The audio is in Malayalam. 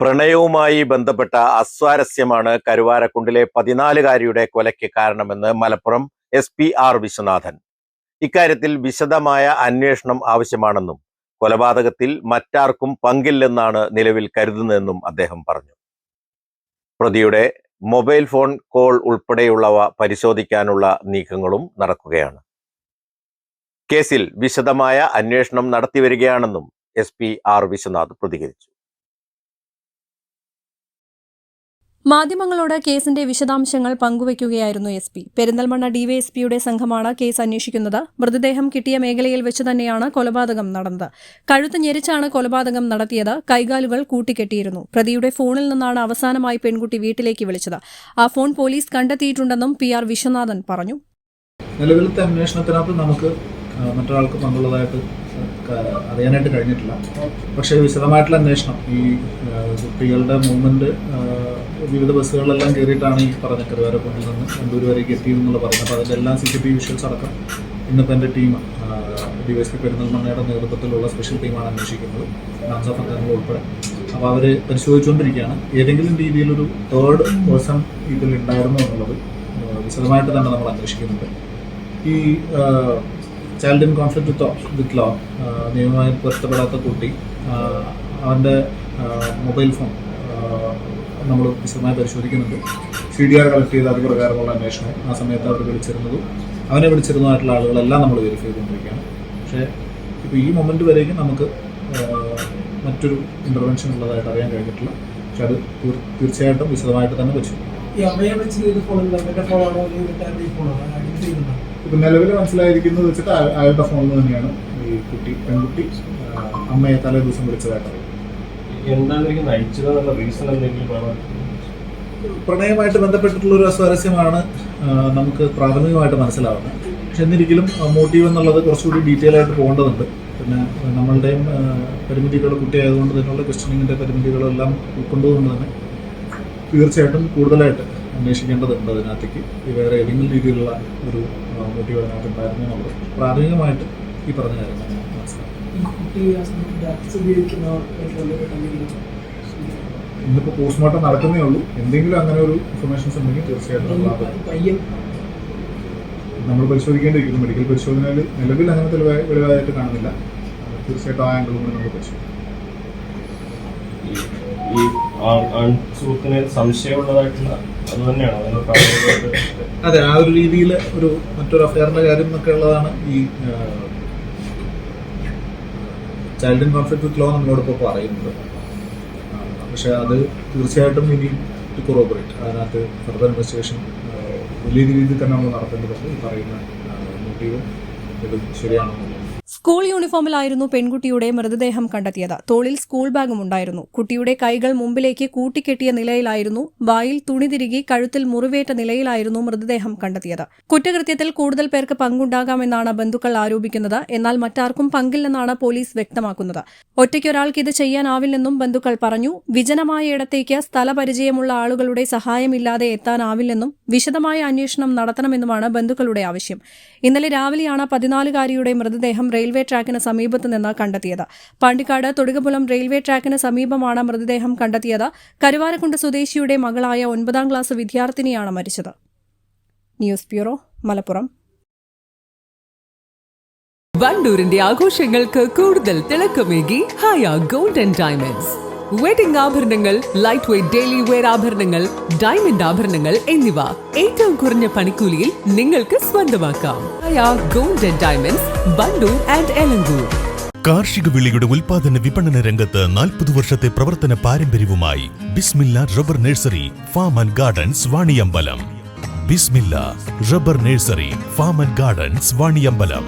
പ്രണയവുമായി ബന്ധപ്പെട്ട അസ്വാരസ്യമാണ് കരുവാരക്കുണ്ടിലെ പതിനാലുകാരിയുടെ കൊലയ്ക്ക് കാരണമെന്ന് Malappuram S P R Viswanathan. ഇക്കാര്യത്തിൽ വിശദമായ അന്വേഷണം ആവശ്യമാണെന്നും കൊലപാതകത്തിൽ മറ്റാർക്കും പങ്കില്ലെന്നാണ് നിലവിൽ കരുതുന്നതെന്നും അദ്ദേഹം പറഞ്ഞു. പ്രതിയുടെ മൊബൈൽ ഫോൺ കോൾ ഉൾപ്പെടെയുള്ളവ പരിശോധിക്കാനുള്ള നീക്കങ്ങളും നടക്കുകയാണ്. കേസിൽ വിശദമായ അന്വേഷണം നടത്തിവരികയാണെന്നും എസ് പി ആർ വിശ്വനാഥ് പ്രതികരിച്ചു. മാധ്യമങ്ങളോട് കേസിന്റെ വിശദാംശങ്ങൾ പങ്കുവയ്ക്കുകയായിരുന്നു എസ് പി. പെരിന്തൽമണ്ണ ഡിവൈഎസ്പിയുടെ സംഘമാണ് കേസ് അന്വേഷിക്കുന്നത്. മൃതദേഹം കിട്ടിയ മേഖലയിൽ വെച്ച് തന്നെയാണ് കൊലപാതകം നടന്നത്. കഴുത്ത് ഞെരിച്ചാണ് കൊലപാതകം നടത്തിയത്. കൈകാലുകൾ കൂട്ടിക്കെട്ടിയിരുന്നു. പ്രതിയുടെ ഫോണിൽ നിന്നാണ് അവസാനമായി പെൺകുട്ടി വീട്ടിലേക്ക് വിളിച്ചത്. ആ ഫോൺ പോലീസ് കണ്ടെത്തിയിട്ടുണ്ടെന്നും പി ആർ വിശ്വനാഥൻ പറഞ്ഞു. നിലവിലത്തെ അന്വേഷണത്തിനകത്ത് നമുക്ക് മറ്റൊരാൾക്ക് പങ്കുള്ളതായിട്ട് അറിയാനായിട്ട് കഴിഞ്ഞിട്ടില്ല. പക്ഷേ വിശദമായിട്ടുള്ള അന്വേഷണം ഈ കുട്ടികളുടെ മൂവ്മെന്റ് വിവിധ ബസ്സുകളിലെല്ലാം കയറിയിട്ടാണ് ഈ പറഞ്ഞ കരുവാരക്കുണ്ടിൽ നിന്ന് കണ്ടൂർ വരേക്ക് എത്തിയെന്നുള്ള പറയുന്നത് അപ്പോൾ അതിന്റെ എല്ലാ സി സി ടി വിഷ്വൽസ് അടക്കം ഇന്നിപ്പോൾ എന്റെ team D Y S P പെരുന്നൽമണ്ണയുടെ നേതൃത്വത്തിലുള്ള സ്പെഷ്യൽ ടീമാണ് അന്വേഷിക്കുന്നത്. നാംസ അംഗങ്ങൾ ഉൾപ്പെടെ. അപ്പോൾ അവർ പരിശോധിച്ചുകൊണ്ടിരിക്കുകയാണ്. ഏതെങ്കിലും രീതിയിലൊരു തേർഡ് പേഴ്സൺ ഇതിൽ ഉണ്ടായിരുന്നു എന്നുള്ളത് വിശദമായിട്ട് തന്നെ നമ്മൾ അന്വേഷിക്കുന്നുണ്ട്. ഈ child in conflict with with law നിയമമായി പൊരുത്തപ്പെടാത്ത കുട്ടി അവന്റെ മൊബൈൽ ഫോൺ നമ്മൾ വിശദമായി പരിശോധിക്കുന്നുണ്ട്. സി ഡി ആർ കളക്ട് ചെയ്ത് അത് പ്രകാരമുള്ള അന്വേഷണം ആ സമയത്ത് അവർ വിളിച്ചിരുന്നതും അവനെ വിളിച്ചിരുന്നതായിട്ടുള്ള ആളുകളെല്ലാം നമ്മൾ വെരിഫൈ ചെയ്തുകൊണ്ടിരിക്കുകയാണ്. പക്ഷേ ഇപ്പോൾ ഈ മൊമെന്റ് വരേക്കും നമുക്ക് മറ്റൊരു ഇന്റർവെൻഷൻ ഉള്ളതായിട്ട് അറിയാൻ കഴിഞ്ഞിട്ടില്ല. പക്ഷെ അത് തീർ- തീർച്ചയായിട്ടും വിശദമായിട്ട് തന്നെ പരിശോധിക്കും ഈ ഇപ്പം നിലവിൽ മനസ്സിലായിരിക്കുന്നത് വെച്ചിട്ട് അയാളുടെ ഫോണിൽ തന്നെയാണ് ഈ കുട്ടി പെൺകുട്ടി അമ്മയെ തലേ ദിവസം വിളിച്ചതായിട്ട് എന്താണ് എനിക്ക് നയിച്ചതെന്നുള്ള റീസൺ എന്തെങ്കിലും വേണം? പ്രണയമായിട്ട് ബന്ധപ്പെട്ടിട്ടുള്ള ഒരു അസ്വാരസ്യമാണ് നമുക്ക് പ്രാഥമികമായിട്ട് മനസ്സിലാവുന്നത്. പക്ഷെ എന്നിരിക്കലും മോട്ടീവ് എന്നുള്ളത് കുറച്ചുകൂടി ഡീറ്റെയിൽ ആയിട്ട് പോകേണ്ടതുണ്ട്. പിന്നെ നമ്മളുടെയും പരിമിതികൾ കുട്ടിയായതുകൊണ്ട് തന്നെയുള്ള ക്വസ്റ്റ്യനിങ്ങിന്റെ പരിമിതികളെല്ലാം ഉൾക്കൊണ്ടുകൊണ്ട് തന്നെ തീർച്ചയായിട്ടും കൂടുതലായിട്ട് അന്വേഷിക്കേണ്ടതുണ്ട് അതിനകത്തേക്ക്. ഈ വേറെ ഏതെങ്കിലും രീതിയിലുള്ള ഒരു മോട്ടീവ് അതിനകത്ത് ഉണ്ടായിരുന്നു എന്നുള്ളത് പ്രാഥമികമായിട്ട് ഈ പറഞ്ഞ കാര്യങ്ങൾ ഇന്നിപ്പോൾ പോസ്റ്റ്മോർട്ടം നടക്കുന്നേ ഉള്ളൂ. എന്തെങ്കിലും അങ്ങനെ ഒരു ഇൻഫർമേഷൻസ് ഉണ്ടെങ്കിൽ തീർച്ചയായിട്ടും നമ്മൾ പരിശോധിക്കേണ്ടിരിക്കുന്നു പരിശോധിക്കേണ്ടിയിരിക്കുന്നു. മെഡിക്കൽ പരിശോധനയിൽ നിലവിൽ അങ്ങനെ തെളിവായി വെളിവായിട്ട് കാണുന്നില്ല. തീർച്ചയായിട്ടും ആ ആംഗിളും കൂടി നമ്മൾ പരിശോധിക്കും. സുഹൃത്തിന് സംശയമുള്ളതായിട്ടുള്ള അത് തന്നെയാണ്. അതെ ആ ഒരു രീതിയിൽ ഒരു മറ്റൊരു അഫയറിന്റെ കാര്യം എന്നൊക്കെ ഉള്ളതാണ് ഈ child in conflict with law നമ്മളോടൊപ്പം പറയുന്നത്. പക്ഷെ അത് തീർച്ചയായിട്ടും ഇനി ടു കൊറോബറേറ്റ് അതിനകത്ത് ഫർദർ ഇൻവെസ്റ്റിഗേഷൻ വലിയ രീതിയിൽ തന്നെ നമ്മൾ നടത്തേണ്ടതുണ്ട് ഈ പറയുന്ന മോട്ടീവും ഇത് ശരിയാണോ എന്നുള്ളത്. സ്കൂൾ യൂണിഫോമിലായിരുന്നു പെൺകുട്ടിയുടെ മൃതദേഹം കണ്ടെത്തിയത്. തോളിൽ സ്കൂൾ ബാഗും ഉണ്ടായിരുന്നു. കുട്ടിയുടെ കൈകൾ മുമ്പിലേക്ക് കൂട്ടിക്കെട്ടിയ നിലയിലായിരുന്നു. വായിൽ തുണി തിരികി കഴുത്തിൽ മുറിവേറ്റ നിലയിലായിരുന്നു മൃതദേഹം കണ്ടെത്തിയത്. കുറ്റകൃത്യത്തിൽ കൂടുതൽ പേർക്ക് പങ്കുണ്ടാകാമെന്നാണ് ബന്ധുക്കൾ ആരോപിക്കുന്നത്. എന്നാൽ മറ്റാർക്കും പങ്കില്ലെന്നാണ് പോലീസ് വ്യക്തമാക്കുന്നത്. ഒറ്റയ്ക്കൊരാൾക്ക് ഇത് ചെയ്യാനാവില്ലെന്നും ബന്ധുക്കൾ പറഞ്ഞു. വിജനമായ ഇടത്തേക്ക് സ്ഥലപരിചയമുള്ള ആളുകളുടെ സഹായമില്ലാതെ എത്താനാവില്ലെന്നും വിശദമായ അന്വേഷണം നടത്തണമെന്നുമാണ് ബന്ധുക്കളുടെ ആവശ്യം. ഇന്നലെ രാവിലെയാണ് പതിനാലുകാരിയുടെ മൃതദേഹം റെയിൽവേ ട്രാക്കിന് സമീപത്ത് നിന്ന് കണ്ടെത്തിയത്. പാണ്ടിക്കാട് തൊടുകപുലം റെയിൽവേ ട്രാക്കിന് സമീപമാണ് മൃതദേഹം കണ്ടെത്തിയത്. കരുവാരക്കുണ്ട് സ്വദേശിയുടെ മകളായ ഒൻപതാം ക്ലാസ് വിദ്യാർത്ഥിനിയാണ് മരിച്ചത്. News bureau Malappuram. വണ്ടൂരിന്റെ ആഘോഷങ്ങൾക്ക് കൂടുതൽ തിളക്കമേകി ഹായ ഗോൾഡൻ ഡയമണ്ട്സ്. വെഡിംഗ് ആഭരണങ്ങൾ ലൈറ്റ് വെയ്റ്റ് ഡെയിലി വെയർ ആഭരണങ്ങൾ ഡയമണ്ട് ആഭരണങ്ങൾ എന്നിവ. ഏറ്റവും കുറഞ്ഞ പണിക്കൂലിയിൽ നിങ്ങൾക്ക് സ്വന്തമാക്കാം. ഗോൾഡ് ആൻഡ് ഡയമണ്ട്സ് ബണ്ടു ആൻഡ് എലങ്കൂർ കാർഷിക വിളിയുടെ ഉൽപാദന വിപണന രംഗത്ത് നാൽപ്പത് വർഷത്തെ പ്രവർത്തന പാരമ്പര്യവുമായി Bismilla rubber nursery farm and gardens Vaniyambalam. Bismilla rubber nursery farm and gardens Vaniyambalam.